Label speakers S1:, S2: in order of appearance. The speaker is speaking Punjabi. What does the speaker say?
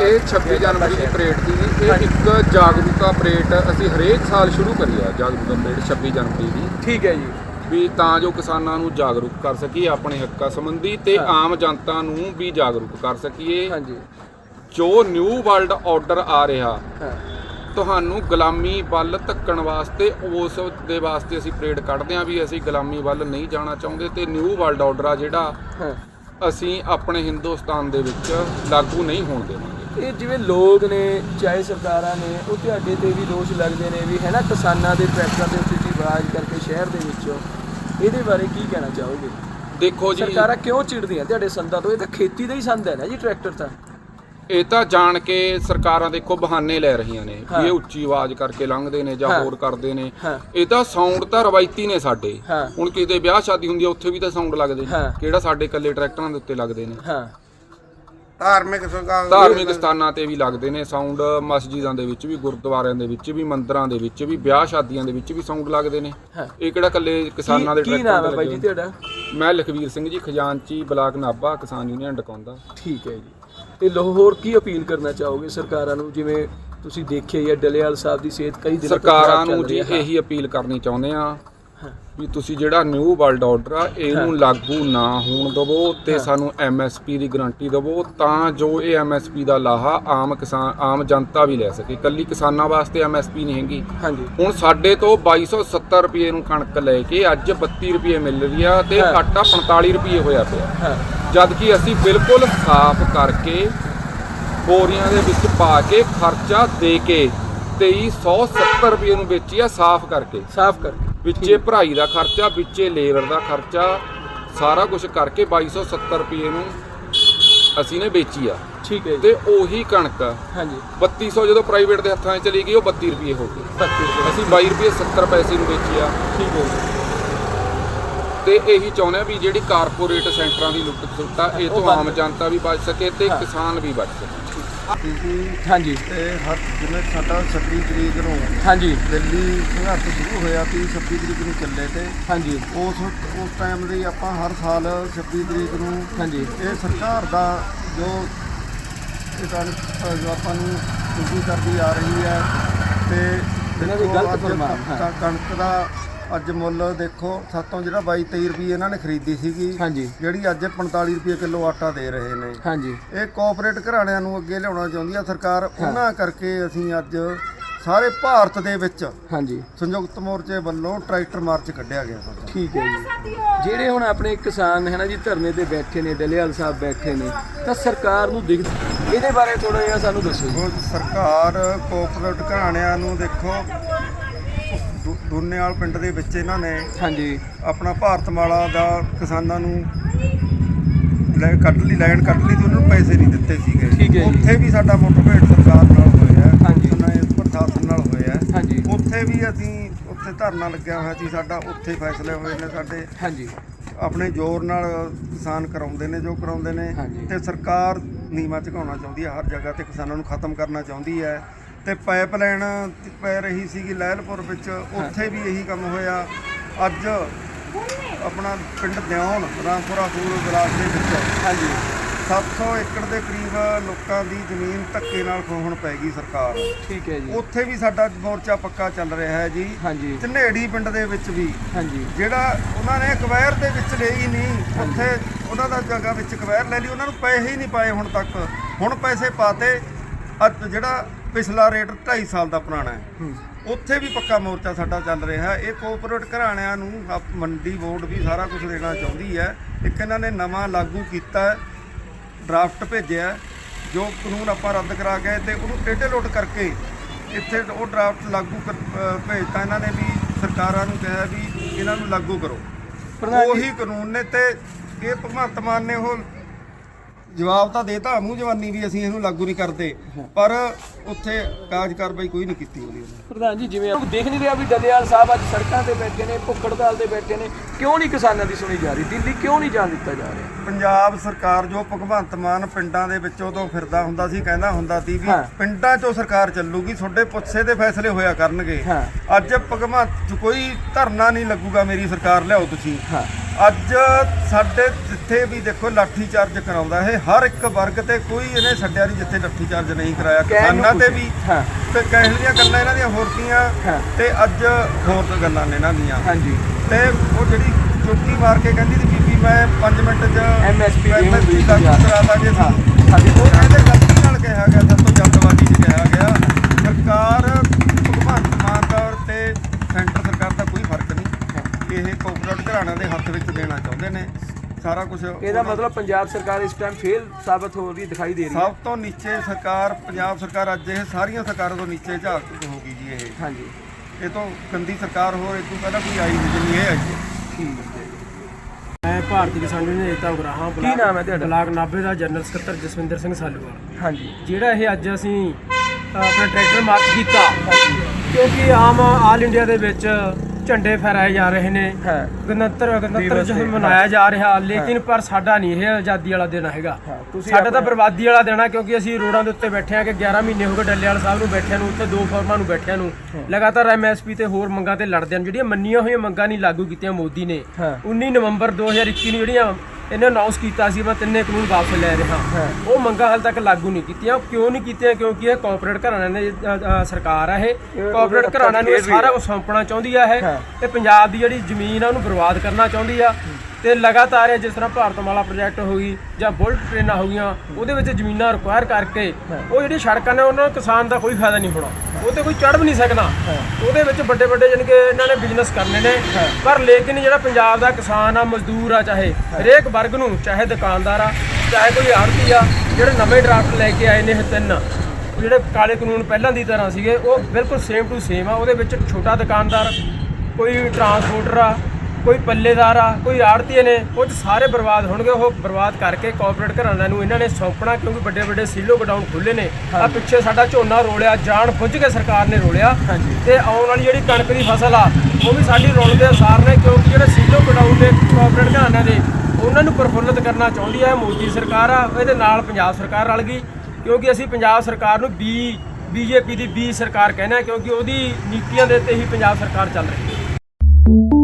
S1: ਇਹ 26 ਜਨਵਰੀ ਦੀ ਪਰੇਡ ਦੀ। ਇਹ ਇੱਕ ਜਾਗਰੂਕਤਾ ਪਰੇਡ ਅਸੀਂ ਹਰੇਕ ਸਾਲ ਸ਼ੁਰੂ ਕਰੀ ਆ ਜਾਗਰੂਕਤਾ ਪਰੇਡ 26 ਜਨਵਰੀ ਦੀ।
S2: ਠੀਕ ਹੈ ਜੀ।
S1: ਵੀ ਤਾਂ ਜੋ ਕਿਸਾਨਾਂ ਨੂੰ ਜਾਗਰੂਕ ਕਰ ਸਕੀਏ ਆਪਣੇ ਹੱਕਾਂ ਸੰਬੰਧੀ ਤੇ। ਆਮ ਜਨਤਾ ਨੂੰ ਵੀ ਜਾਗਰੂਕ ਕਰ ਸਕੀਏ।
S2: ਹਾਂਜੀ।
S1: ਜੋ ਨਿਊ ਵਰਲਡ ਆਰਡਰ ਆ ਰਿਹਾ ਤੁਹਾਨੂੰ ਗੁਲਾਮੀ ਵੱਲ ਧੱਕਣ ਵਾਸਤੇ ਉਸ ਦੇ ਵਾਸਤੇ ਅਸੀਂ ਪਰੇਡ ਕੱਢਦੇ ਹਾਂ ਵੀ ਅਸੀਂ ਗੁਲਾਮੀ ਵੱਲ ਨਹੀਂ ਜਾਣਾ ਚਾਹੁੰਦੇ ਤੇ ਨਿਊ ਵਰਲਡ ਆਰਡਰ ਆ ਜਿਹੜਾ ਅਸੀਂ ਆਪਣੇ ਹਿੰਦੁਸਤਾਨ ਦੇ ਵਿੱਚ ਲਾਗੂ ਨਹੀਂ ਹੋਣ ਦੇਵਾਂਗੇ।
S2: ਇਹ ਜਿਵੇਂ ਲੋਕ ਨੇ ਚਾਹੇ ਸਰਕਾਰਾਂ ਨੇ ਉਹ ਤੁਹਾਡੇ ਤੇ ਵੀ ਦੋਸ਼ ਲੱਗਦੇ ਨੇ ਵੀ ਹੈ ਨਾ ਕਿਸਾਨਾਂ ਦੇ ਟਰੈਕਟਰਾਂ ਦੇ ਉੱਤੇ ਜੀ ਰਾਜ ਕਰਕੇ ਸ਼ਹਿਰ ਦੇ ਵਿੱਚੋਂ ਇਹਦੇ ਬਾਰੇ ਕੀ ਕਹਿਣਾ ਚਾਹੋਗੇ?
S1: ਦੇਖੋ ਜੀ
S2: ਸਰਕਾਰਾਂ ਕਿਉਂ ਚਿੜਦੀਆਂ ਤੁਹਾਡੇ ਸੰਦਾਂ ਤੋਂ? ਇਹ ਤਾਂ ਖੇਤੀ ਦਾ ਹੀ ਸੰਦ ਹੈ ਨਾ ਜੀ ਟਰੈਕਟਰ ਤਾਂ।
S1: ਇਹ ਤਾਂ ਜਾਣ ਕੇ ਸਰਕਾਰਾਂ ਦੇਖੋ ਬਹਾਨੇ ਲੈ ਰਹੀਆਂ ਨੇ। ਵੀ ਇਹ ਉੱਚੀ ਆਵਾਜ਼ ਕਰਕੇ ਲੰਘਦੇ ਨੇ ਜਾਂ। ਹੋਰ ਕਰਦੇ ਨੇ। ਇਹ ਤਾਂ ਸਾਊਂਡ ਤਾਂ ਰਵਾਇਤੀ ਨੇ ਸਾਡੇ। ਹੁਣ ਕਿਤੇ ਵਿਆਹ ਸ਼ਾਦੀ ਹੁੰਦੀ ਆ ਉੱਥੇ ਵੀ ਤਾਂ ਸਾਊਂਡ ਲੱਗਦੇ ਨੇ। ਕਿਹੜਾ ਸਾਡੇ ਇਕੱਲੇ ਟਰੈਕਟਰਾਂ ਦੇ ਉੱਤੇ ਲੱਗਦੇ ਨੇ।
S3: ਧਾਰਮਿਕ ਸੰਗਾਂ
S1: ਧਾਰਮਿਕ ਸਥਾਨਾਂ ਤੇ ਵੀ ਲੱਗਦੇ ਨੇ ਸਾਊਂਡ ਮਸਜਿਦਾਂ ਦੇ ਵਿੱਚ ਵੀ ਗੁਰਦੁਆਰਿਆਂ ਦੇ ਵਿੱਚ ਵੀ ਮੰਦਰਾਂ ਦੇ ਵਿੱਚ ਵੀ ਵਿਆਹ ਸ਼ਾਦੀਆਂ ਦੇ ਵਿੱਚ ਵੀ ਸਾਊਂਡ ਲੱਗਦੇ ਨੇ ਇਹ ਕਿਹੜਾ ਇਕੱਲੇ ਕਿਸਾਨਾਂ ਦੇ
S2: ਕੀ- ਨਾਮ ਹੈ ਬਾਈ ਜੀ? ਤੁਹਾਡਾ
S1: ਮੈਂ ਲਖਵੀਰ ਸਿੰਘ ਜੀ ਖਜ਼ਾਨਚੀ ਬਲਾਕ ਨਾਭਾ ਕਿਸਾਨ ਯੂਨੀਅਨ ਡਕਾਉਂਦਾ
S2: ਠੀਕ ਹੈ ਜੀ ਤੇ ਲਾਹੌਰ ਕੀ ਅਪੀਲ ਕਰਨਾ ਚਾਹੋਗੇ ਸਰਕਾਰਾਂ ਨੂੰ ਜਿਵੇਂ ਤੁਸੀਂ ਦੇਖਿਆ ਹੀ ਹੈ ਡਲੇਵਾਲ ਸਾਹਿਬ ਦੀ ਸਿਹਤ ਕਈ ਦਿਨਾਂ ਤੋਂ
S1: ਸਰਕਾਰਾਂ ਨੂੰ ਜੀ। ਇਹੀ ਅਪੀਲ ਕਰਨੀ ਚਾਹੁੰਦੇ ਆ। ਵੀ ਤੁਸੀਂ ਜਿਹੜਾ ਨਿਊ ਵਰਲਡ ਆਰਡਰ ਆ। ਇਹਨੂੰ ਲਾਗੂ ਨਾ ਹੋਣ ਦਿਵੋ ਤੇ। ਸਾਨੂੰ ਐਮਐਸਪੀ ਦੀ ਗਾਰੰਟੀ ਦਿਵੋ ਤਾਂ ਜੋ ਇਹ ਐਮਐਸਪੀ ਦਾ ਲਾਹਾ ਆਮ ਕਿਸਾਨ ਆਮ ਜਨਤਾ ਵੀ ਲੈ ਸਕੇ। ਕੱਲੀ ਕਿਸਾਨਾਂ ਵਾਸਤੇ ਐਮਐਸਪੀ ਨਹੀਂ ਹੈਗੀ।
S2: ਹਾਂਜੀ।
S1: ਹੁਣ ਸਾਡੇ ਤੋਂ 2270 ਰੁਪਏ ਨੂੰ ਕਣਕ ਲੈ ਕੇ ਅੱਜ 32 ਰੁਪਏ ਮਿਲ ਰਹੀ ਆ ਤੇ। ਆਟਾ 45 ਰੁਪਏ ਹੋਇਆ ਪਿਆ। ਜਦ ਕਿ ਅਸੀਂ ਬਿਲਕੁਲ ਸਾਫ਼ ਕਰਕੇ ਬੋਰੀਆਂ ਦੇ ਵਿੱਚ ਪਾ ਕੇ ਖਰਚਾ ਦੇ ਕੇ 2370 ਰੁਪਏ ਨੂੰ ਵੇਚੀ ਆ ਸਾਫ਼ ਕਰਕੇ।
S2: ਸਾਫ਼ ਕਰ
S1: ਵਿੱਚੇ ਭਰਾਈ ਦਾ ਖਰਚਾ ਵਿੱਚੇ ਲੇਬਰ ਦਾ ਖਰਚਾ ਸਾਰਾ ਕੁਝ ਕਰਕੇ 2270 ਰੁਪਏ ਨੂੰ ਅਸੀਂ ਨੇ ਵੇਚੀ ਆ।
S2: ਠੀਕ ਹੈ
S1: ਤੇ ਉਹੀ ਕਣਕ
S2: ਹਾਂਜੀ।
S1: 3200 ਜਦੋਂ ਪ੍ਰਾਈਵੇਟ ਦੇ ਹੱਥਾਂ 'ਚ ਚਲੀ ਗਈ ਉਹ 32 ਰੁਪਏ ਹੋ ਗਈ।
S2: 32 ਰੁਪਏ।
S1: ਅਸੀਂ 22 ਰੁਪਏ 70 ਪੈਸੇ ਨੂੰ ਵੇਚੀ ਆ।
S2: ਠੀਕ ਹੈ
S1: ਤੇ ਇਹੀ ਚਾਹੁੰਦੇ ਆ ਵੀ ਜਿਹੜੀ ਕਾਰਪੋਰੇਟ ਸੈਂਟਰਾਂ ਦੀ ਲੁੱਟ ਖਸੁੱਟ ਆ ਇਹ ਤੋਂ ਆਮ ਜਨਤਾ ਵੀ ਬਚ ਸਕੇ ਤੇ। ਕਿਸਾਨ ਵੀ ਬਚ ਸਕੇ।
S2: ਹਾਂਜੀ।
S3: ਤੇ ਹਰ ਜਿਵੇਂ ਸਾਡਾ 26 ਤਰੀਕ ਨੂੰ
S2: ਹਾਂਜੀ।
S3: ਦਿੱਲੀ ਸੰਘਰਸ਼ ਸ਼ੁਰੂ ਹੋਇਆ ਸੀ 26 ਤਰੀਕ ਨੂੰ ਚੱਲੇ ਤੇ।
S2: ਹਾਂਜੀ।
S3: ਉਸ ਉਸ ਟਾਈਮ ਦੇ ਆਪਾਂ ਹਰ ਸਾਲ 26 ਤਰੀਕ ਨੂੰ
S2: ਹਾਂਜੀ।
S3: ਇਹ ਸਰਕਾਰ ਦਾ ਜੋ ਜੋ ਆਪਾਂ ਨੂੰ ਦੁੱਧੀ ਕਰਦੀ ਆ ਰਹੀ ਹੈ ਤੇ
S2: ਇਹਨਾਂ ਦੀ ਗਲਤ ਫਰਮਾਨ,
S3: ਕਣਕ ਦਾ ਅੱਜ ਮੁੱਲ ਦੇਖੋ ਸਾਤੋਂ ਜਿਹੜਾ 22 23 ਰੁਪਏ ਇਹਨਾਂ ਨੇ ਖਰੀਦੀ ਸੀਗੀ
S2: ਹਾਂਜੀ।
S3: ਜਿਹੜੀ ਅੱਜ 45 ਰੁਪਏ ਕਿਲੋ ਆਟਾ ਦੇ ਰਹੇ ਨੇ।
S2: ਹਾਂਜੀ।
S3: ਇਹ ਕੋਆਪਰੇਟ ਘਰਾਣਿਆਂ ਨੂੰ ਅੱਗੇ ਲਿਆਉਣਾ ਚਾਹੁੰਦੀ ਆ ਸਰਕਾਰ ਉਹਨਾਂ ਕਰਕੇ ਅਸੀਂ ਅੱਜ ਸਾਰੇ ਭਾਰਤ ਦੇ ਵਿੱਚ
S2: ਹਾਂਜੀ।
S3: ਸੰਯੁਕਤ ਮੋਰਚੇ ਵੱਲੋਂ ਟਰੈਕਟਰ ਮਾਰਚ ਕੱਢਿਆ ਗਿਆ ਸਾਡਾ।
S2: ਠੀਕ ਹੈ ਜੀ। ਜਿਹੜੇ ਹੁਣ ਆਪਣੇ ਕਿਸਾਨ ਹੈ ਨਾ ਜੀ ਧਰਨੇ ਤੇ ਬੈਠੇ ਨੇ ਡਲੇਵਾਲ ਸਾਹਿਬ ਬੈਠੇ ਨੇ ਤਾਂ ਸਰਕਾਰ ਨੂੰ ਦਿਖ ਇਹਦੇ ਬਾਰੇ ਥੋੜਾ ਜਿਹਾ ਸਾਨੂੰ ਦੱਸੋ
S3: ਸਰਕਾਰ ਕੋਆਪਰੇਟ ਘਰਾਣਿਆਂ ਨੂੰ ਦੇਖੋ ਦੁ- ਦੁਨੇਵਾਲ ਪਿੰਡ ਦੇ ਵਿੱਚ ਇਹਨਾਂ ਨੇ
S2: ਹਾਂਜੀ।
S3: ਆਪਣਾ ਭਾਰਤਮਾਲਾ ਦਾ ਕਿਸਾਨਾਂ ਨੂੰ ਲੈ ਕੱਢ ਲਈ ਲੈਣ ਕੱਢ ਲਈ ਤੇ ਉਹਨਾਂ ਨੂੰ ਪੈਸੇ ਨਹੀਂ ਦਿੱਤੇ ਸੀਗੇ।
S2: ਹੈ ਜੀ।
S3: ਉੱਥੇ ਵੀ ਸਾਡਾ ਮੋਟਰਭੇਟ ਸਰਕਾਰ ਨਾਲ ਹੋਇਆ
S2: ਹਾਂਜੀ।
S3: ਉਹਨਾਂ ਨੇ ਪ੍ਰਸ਼ਾਸਨ ਨਾਲ ਹੋਇਆ
S2: ਹਾਂਜੀ।
S3: ਉੱਥੇ ਵੀ ਅਸੀਂ ਉੱਥੇ ਧਰਨਾ ਲੱਗਿਆ ਹੋਇਆ ਸੀ ਸਾਡਾ ਉੱਥੇ ਫੈਸਲੇ ਹੋਏ ਨੇ ਸਾਡੇ।
S2: ਹਾਂਜੀ।
S3: ਆਪਣੇ ਜ਼ੋਰ ਨਾਲ ਕਿਸਾਨ ਕਰਾਉਂਦੇ ਨੇ ਜੋ ਕਰਾਉਂਦੇ ਨੇ।
S2: ਹਾਂਜੀ।
S3: ਤੇ ਸਰਕਾਰ ਨੀਮਾ ਝੁਕਾਉਣਾ ਚਾਹੁੰਦੀ ਹੈ ਹਰ ਜਗ੍ਹਾ ਤੇ ਕਿਸਾਨਾਂ ਨੂੰ ਖਤਮ ਕਰਨਾ ਚਾਹੁੰਦੀ ਹੈ। ਤੇ ਪਾਈਪਲਾਈਨ ਪੈ ਰਹੀ ਸੀਗੀ ਲਹਿਲਪੁਰ ਵਿੱਚ। ਉੱਥੇ ਵੀ ਇਹੀ ਕੰਮ ਹੋਇਆ। ਅੱਜ ਆਪਣਾ ਪਿੰਡ ਦਿਉਣ ਰਾਮਪੁਰਾ ਫੂਲ ਬਲਾਕ ਦੇ ਵਿੱਚ।
S2: ਹਾਂਜੀ।
S3: 700 ਏਕੜ ਦੇ ਕਰੀਬ ਲੋਕਾਂ ਦੀ ਜ਼ਮੀਨ ਧੱਕੇ ਨਾਲ ਖੋਹਣ ਪੈ ਗਈ ਸਰਕਾਰ।
S2: ਠੀਕ ਹੈ ਜੀ।
S3: ਉੱਥੇ ਵੀ ਸਾਡਾ ਮੋਰਚਾ ਪੱਕਾ ਚੱਲ ਰਿਹਾ ਹੈ ਜੀ।
S2: ਹਾਂਜੀ।
S3: ਝਨੇੜੀ ਪਿੰਡ ਦੇ ਵਿੱਚ ਵੀ।
S2: ਹਾਂਜੀ।
S3: ਜਿਹੜਾ ਉਹਨਾਂ ਨੇ ਕਵੈਰ ਦੇ ਵਿੱਚ ਲਈ ਨਹੀਂ ਉੱਥੇ ਉਹਨਾਂ ਦਾ ਜਗ੍ਹਾ ਵਿੱਚ ਕਵੈਰ ਲੈ ਲਈ। ਉਹਨਾਂ ਨੂੰ ਪੈਸੇ ਹੀ ਨਹੀਂ ਪਾਏ ਹੁਣ ਤੱਕ। ਹੁਣ ਪੈਸੇ ਪਾਤੇ। ਅੱਜ ਜਿਹੜਾ ਪਿਛਲਾ ਰੇਟ 2.5 ਸਾਲ ਦਾ ਪੁਰਾਣਾ ਹੈ। ਉੱਥੇ ਵੀ ਪੱਕਾ ਮੋਰਚਾ ਸਾਡਾ ਚੱਲ ਰਿਹਾ ਹੈ। ਇਹ ਕੋਆਪਰੇਟ ਘਰਾਣਿਆਂ ਨੂੰ ਮੰਡੀ ਬੋਰਡ ਵੀ ਸਾਰਾ ਕੁਝ ਦੇਣਾ ਚਾਹੁੰਦੀ ਹੈ। ਇੱਕ ਇਹਨਾਂ ਨੇ ਨਵਾਂ ਲਾਗੂ ਕੀਤਾ ਡਰਾਫਟ ਭੇਜਿਆ ਜੋ ਕਾਨੂੰਨ ਆਪਾਂ ਰੱਦ ਕਰਾ ਗਏ ਤੇ ਉਹਨੂੰ ਟੇਢੇ ਲੋਟ ਕਰਕੇ ਇੱਥੇ ਉਹ ਡਰਾਫਟ ਲਾਗੂ ਭੇਜਤਾ। ਇਹਨਾਂ ਨੇ ਵੀ ਸਰਕਾਰਾਂ ਨੂੰ ਕਿਹਾ ਵੀ ਇਹਨਾਂ ਨੂੰ ਲਾਗੂ ਕਰੋ। ਉਹੀ ਕਾਨੂੰਨ ਨੇ ਤੇ ਇਹ ਭਗਵੰਤ ਮਾਨ ਨੇ ਉਹ ਜਵਾਬ ਤਾਂ ਦੇਤਾ ਮੂੰਹ ਜਵਾਨੀ ਵੀ ਅਸੀਂ ਇਹਨੂੰ ਲਾਗੂ ਨਹੀਂ ਕਰਦੇ। ਪਰ ਉੱਥੇ ਕਾਜ ਕਾਰਵਾਈ ਕੋਈ ਨਹੀਂ ਕੀਤੀ ਉਹਦੀ।
S2: ਪ੍ਰਧਾਨ ਜੀ ਜਿਵੇਂ ਉਹ ਦੇਖ ਨਹੀਂ ਰਿਹਾ ਵੀ ਡਲੇਵਾਲ ਸਾਹਿਬ ਅੱਜ ਸੜਕਾਂ ਤੇ ਬੈਠੇ ਨੇ ਭੁੱਖੜਤਾਲ ਤੇ ਬੈਠੇ ਨੇ ਕਿਉਂ ਨਹੀਂ ਕਿਸਾਨਾਂ ਦੀ ਸੁਣੀ ਜਾ ਰਹੀ? ਦਿੱਲੀ ਕਿਉਂ ਨਹੀਂ ਜਾਣ ਦਿੱਤਾ ਜਾ ਰਿਹਾ?
S3: ਪੰਜਾਬ ਸਰਕਾਰ ਜੋ ਭਗਵੰਤ ਮਾਨ ਪਿੰਡਾਂ ਦੇ ਵਿੱਚੋਂ ਤੋਂ ਫਿਰਦਾ ਹੁੰਦਾ ਸੀ ਕਹਿੰਦਾ ਹੁੰਦਾ ਸੀ ਵੀ। ਪਿੰਡਾਂ 'ਚੋਂ ਸਰਕਾਰ ਚੱਲੂਗੀ ਤੁਹਾਡੇ ਪੁੱਛੇ ਦੇ ਫੈਸਲੇ ਹੋਇਆ ਕਰਨਗੇ। ਅੱਜ ਭਗਵੰਤ ਕੋਈ ਧਰਨਾ ਨਹੀਂ ਲੱਗੂਗਾ ਮੇਰੀ ਸਰਕਾਰ ਲਿਆਓ ਤੁਸੀਂ। ਅੱਜ ਸਾਡੇ ਜਿੱਥੇ ਵੀ ਦੇਖੋ ਲਾਠੀ ਚਾਰਜ ਕਰਾਉਂਦਾ ਇਹ ਹਰ ਇੱਕ ਵਰਗ ਤੇ ਕੋਈ ਇਹਨੇ ਛੱਡਿਆ ਨਹੀਂ ਜਿੱਥੇ ਲਾਠੀ ਚਾਰਜ ਨਹੀਂ ਕਰਾਇਆ। ਕਿਸਾਨਾਂ ਤੇ ਵੀ
S2: ਹਾਂ।
S3: ਤੇ ਕਹਿਣ ਦੀਆਂ ਗੱਲਾਂ ਇਹਨਾਂ ਦੀਆਂ ਹੋਰ ਤੀਆਂ
S2: ਹਾਂ।
S3: ਤੇ ਅੱਜ ਹੋਰ ਗੱਲਾਂ ਨੇ ਇਹਨਾਂ ਦੀਆਂ।
S2: ਹਾਂਜੀ।
S3: ਤੇ ਉਹ ਜਿਹੜੀ ਚੁਟਕੀ ਮਾਰ ਕੇ ਕਹਿੰਦੀ ਸੀ ਬੀਬੀ ਮੈਂ 5 ਮਿੰਟ ਚ
S2: ਦੀ
S3: ਲਾਗੂ
S2: ਯਾਰ।
S3: ਕਰਾ ਦਾਂਗੇ
S2: ਹਾਂ, ਸਾਡੀ
S3: ਉਹ ਕਹਿੰਦੇ ਗਲਤੀ ਨਾਲ ਕਿਹਾ ਗਿਆ ਸਭ ਤੋਂ ਜਲਦਬਾਜ਼ੀ 'ਚ ਕਿਹਾ ਗਿਆ ਸਰਕਾਰ ਭਗਵੰਤ ਮਾਨ ਤੌਰ ਤੇ ਸੈਂਟਰ ਸਰਕਾਰ ਦਾ ਕੋਈ ਫ਼ਰਕ ਨਹੀਂ ਇਹ ਕੋਪਰੇਟ ਘਰਾਣਿਆਂ ਦੇ ਹੱਥ ਵਿੱਚ ਦੇਣਾ ਚਾਹੁੰਦੇ ਨੇ ਸਾਰਾ ਕੁਝ
S2: ਇਹਦਾ ਮਤਲਬ ਪੰਜਾਬ ਸਰਕਾਰ ਇਸ ਟਾਈਮ ਫੇਲ ਸਾਬਤ ਹੋ ਰਹੀ ਦਿਖਾਈ ਦੇ ਰਹੀ ਹੈ।
S3: ਸਭ ਤੋਂ ਨੀਚੇ ਸਰਕਾਰ ਪੰਜਾਬ ਸਰਕਾਰ ਅੱਜ ਇਹ ਸਾਰੀਆਂ ਸਰਕਾਰਾਂ ਤੋਂ ਨੀਚੇ ਝਾਕ ਹੋ ਗਈ ਜੀ ਇਹ।
S2: ਹਾਂਜੀ।
S3: ਇਹ ਤੋਂ ਗੰਦੀ ਸਰਕਾਰ ਹੋਰ ਇਹ ਤੋਂ ਪਹਿਲਾਂ ਕੋਈ ਆਈ ਨਹੀਂ ਜਿੰਨੀ ਇਹ ਆਈ ਹੈ।
S2: ਠੀਕ ਹੈ
S4: ਮੈਂ ਭਾਰਤੀ ਕਿਸਾਨ ਯੂਨੀਅਨ ਏਕਤਾ ਉਗਰਾਹਾਂ
S2: ਕੀ ਨਾਮ ਹੈ ਤੁਹਾਡਾ?
S4: ਬਲਾਕ ਨਾਭੇ ਦਾ ਜਨਰਲ ਸਕੱਤਰ ਜਸਵਿੰਦਰ ਸਿੰਘ ਸਾਲੂਵਾਲ।
S2: ਹਾਂਜੀ।
S4: ਜਿਹੜਾ ਇਹ ਅੱਜ ਅਸੀਂ ਆਪਣਾ ਟਰੈਕਟਰ ਮਾਰਚ ਕੀਤਾ। ਕਿਉਂਕਿ ਆਮ ਆਲ ਇੰਡੀਆ ਦੇ ਵਿੱਚ ਝੰਡੇ ਫਹਿਰਾਏ ਜਾ ਰਹੇ ਨੇ।
S2: ਹਾਂ।
S4: ਗਣਤੰਤਰ ਗਣਤੰਤਰ
S2: ਦਿਵਸ
S4: ਮਨਾਇਆ ਜਾ ਰਿਹਾ ਲੇਕਿਨ ਪਰ ਸਾਡਾ ਨਹੀਂ ਇਹ ਆਜ਼ਾਦੀ ਵਾਲਾ ਦਿਨ ਹੈਗਾ।
S2: ਹਾਂ, ਤੁਸੀਂ
S4: ਸਾਡਾ ਤਾਂ ਬਰਬਾਦੀ ਵਾਲਾ ਦਿਨ ਆ ਕਿਉਂਕਿ ਅਸੀਂ ਰੋਡਾਂ ਦੇ ਉੱਤੇ ਬੈਠੇ ਆ ਕਿ 11 ਮਹੀਨੇ ਹੋ ਗਏ ਡੱਲੇਵਾਲ ਸਾਹਿਬ ਨੂੰ ਬੈਠਿਆਂ ਨੂੰ ਉੱਥੇ ਦੋ ਫਰਮਾਂ ਨੂੰ ਬੈਠਿਆਂ ਨੂੰ। ਲਗਾਤਾਰ ਐਮਐਸਪੀ ਤੇ ਹੋਰ ਮੰਗਾਂ ਤੇ ਲੜਦੇ ਹਨ ਜਿਹੜੀਆਂ ਮੰਨੀਆਂ ਹੋਈਆਂ ਮੰਗਾਂ ਨਹੀਂ ਲਾਗੂ ਕੀਤੀਆਂ ਮੋਦੀ ਨੇ।
S2: ਹਾਂ।
S4: 19 ਨਵੰਬਰ 2021 ਨੂੰ ਜਿਹੜੀਆਂ ਇਹਨੇ ਅਨਾਉਂਸ ਕੀਤਾ ਸੀ ਮੈਂ ਤਿੰਨੇ ਕਾਨੂੰਨ ਵਾਪਸ ਲੈ ਰਿਹਾ। ਉਹ ਮੰਗਾਂ ਹਾਲ ਤੱਕ ਲਾਗੂ ਨਹੀਂ ਕੀਤੀਆਂ। ਕਿਉਂ ਨਹੀਂ ਕੀਤੀਆਂ? ਕਿਉਂਕਿ ਇਹ ਕਾਰਪੋਰੇਟ ਅ, ਅ, ਸਰਕਾਰ ਆ ਇਹ। ਕਾਰਪੋਰੇਟ ਘਰਾਣਿਆਂ ਨੂੰ ਸਾਰਾ ਕੁਝ ਸੌਂਪਣਾ ਚਾਹੁੰਦੀ ਆ ਇਹ। ਤੇ ਪੰਜਾਬ ਦੀ ਜਿਹੜੀ ਜ਼ਮੀਨ ਆ ਉਹਨੂੰ ਬਰਬਾਦ ਕਰਨਾ ਚਾਹੁੰਦੀ ਆ। ਤੇ ਲਗਾਤਾਰ ਇਹ ਜਿਸ ਤਰ੍ਹਾਂ ਭਾਰਤਮਾਲਾ ਪ੍ਰੋਜੈਕਟ ਹੋ ਗਈ ਜਾਂ ਬੁਲਟ ਟ੍ਰੇਨਾਂ ਹੋ ਗਈਆਂ ਉਹਦੇ ਵਿੱਚ ਜ਼ਮੀਨਾਂ ਰਿਕੁਆਇਰ ਕਰਕੇ ਉਹ ਜਿਹੜੀ ਸੜਕਾਂ ਨੇ ਉਹਨਾਂ ਨੂੰ ਕਿਸਾਨ ਦਾ ਕੋਈ ਫਾਇਦਾ ਨਹੀਂ ਹੋਣਾ। ਉਹ ਤੇ ਕੋਈ ਚੜ੍ਹ ਵੀ ਨਹੀਂ ਸਕਣਾ। ਉਹਦੇ ਵਿੱਚ ਵੱਡੇ ਵੱਡੇ ਜਾਣੀ ਕਿ ਇਹਨਾਂ ਨੇ ਬਿਜ਼ਨਸ ਕਰਨੇ ਨੇ। ਪਰ ਲੇਕਿਨ ਜਿਹੜਾ ਪੰਜਾਬ ਦਾ ਕਿਸਾਨ ਆ ਮਜ਼ਦੂਰ ਆ ਚਾਹੇ ਹਰੇਕ ਵਰਗ ਨੂੰ ਚਾਹੇ ਦੁਕਾਨਦਾਰ ਆ ਚਾਹੇ ਕੋਈ ਆੜਤੀ ਆ ਜਿਹੜੇ ਨਵੇਂ ਡਰਾਫਟ ਲੈ ਕੇ ਆਏ ਨੇ ਇਹ ਤਿੰਨ ਜਿਹੜੇ ਕਾਲੇ ਕਾਨੂੰਨ ਪਹਿਲਾਂ ਦੀ ਤਰ੍ਹਾਂ ਸੀਗੇ ਉਹ ਬਿਲਕੁਲ ਸੇਮ ਟੂ ਸੇਮ ਆ। ਉਹਦੇ ਵਿੱਚ ਛੋਟਾ ਦੁਕਾਨਦਾਰ ਕੋਈ ਟਰਾਂਸਪੋਰਟਰ ਆ ਕੋਈ ਪੱਲੇਦਾਰ ਆ ਕੋਈ ਆੜਤੀਏ ਨੇ ਉਹ 'ਚ ਸਾਰੇ ਬਰਬਾਦ ਹੋਣਗੇ ਉਹ ਬਰਬਾਦ ਕਰਕੇ ਕਾਰਪੋਰੇਟ ਘਰਾਣਿਆਂ ਨੂੰ ਇਹਨਾਂ ਨੇ ਸੌਂਪਣਾ ਕਿਉਂਕਿ ਵੱਡੇ ਵੱਡੇ ਸੀਲੋ ਗਡਾਊਨ ਖੁੱਲੇ ਨੇ। ਆ ਪਿੱਛੇ ਸਾਡਾ ਝੋਨਾ ਰੋਲਿਆ ਜਾਣ ਬੁੱਝ ਕੇ ਸਰਕਾਰ ਨੇ ਰੋਲਿਆ। ਤੇ ਆਉਣ ਵਾਲੀ ਜਿਹੜੀ ਕਣਕ ਦੀ ਫਸਲ ਆ ਉਹ ਵੀ ਸਾਡੀ ਰੋਲ ਦੇ ਅਸਾਰ ਨੇ ਕਿਉਂਕਿ ਜਿਹੜੇ ਸੀਲੋ ਗਡਾਊਨ ਨੇ ਕਾਰਪੋਰੇਟ ਘਰਾਣਿਆਂ ਦੇ ਉਹਨਾਂ ਨੂੰ ਪ੍ਰਫੁੱਲਤ ਕਰਨਾ ਚਾਹੁੰਦੀ ਹੈ ਮੋਦੀ ਸਰਕਾਰ ਆ ਇਹਦੇ ਨਾਲ ਪੰਜਾਬ ਸਰਕਾਰ ਰਲ ਗਈ। ਕਿਉਂਕਿ ਅਸੀਂ ਪੰਜਾਬ ਸਰਕਾਰ ਨੂੰ ਬੀ ਬੀਜੇਪੀ ਦੀ ਬੀ ਸਰਕਾਰ ਕਹਿੰਦੇ ਆ ਕਿਉਂਕਿ ਉਹਦੀ ਨੀਤੀਆਂ ਦੇ ਉੱਤੇ ਹੀ ਪੰਜਾਬ ਸਰਕਾਰ ਚੱਲ ਰਹੀ ਹੈ।